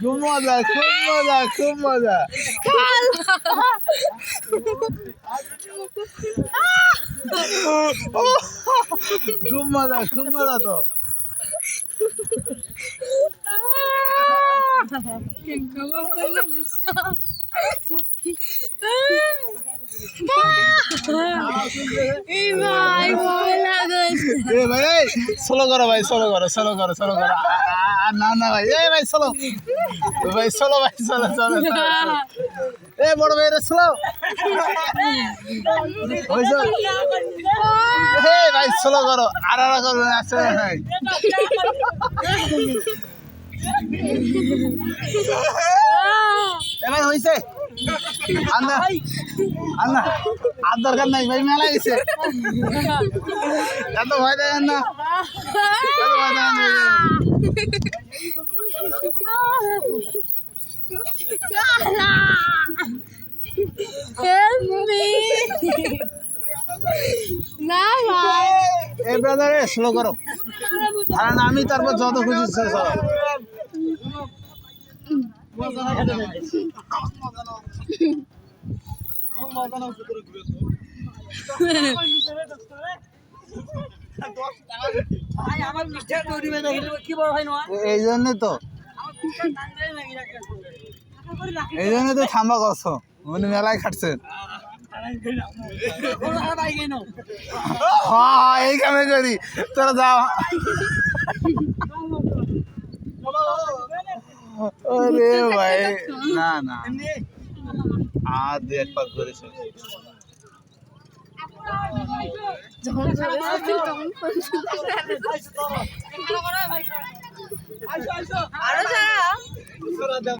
Como da, como da, como da. Como da, como da to. 喧嘩はないですか。ভাই solo করো ভাই solo করো solo করো solo করো। না না ভাই এই ভাই সোলো ভাই সোলো ভাই সোলো সোলো সোলো। এ বড় ভাই রে সোলো হে ভাই সোলো করো। আর আর করো, আছে ভাই। এ ভাই, হইছে? আন্না আর দরকার নাই ভাই মেলা গেছে। এত ভয় দেয় না। এত ভয় দেয় না। Help me! না ভাই। এ ব্রাদার স্লো করো। আর আমি তারপর যত খুশি এই জন্য তো এই জন্য তো। থাম্বা করছ উনি মেলায় খাটছেন এই কামে করি তোরা যাও আরে ভাই। না না। আর দু এক পাক করেছে যখন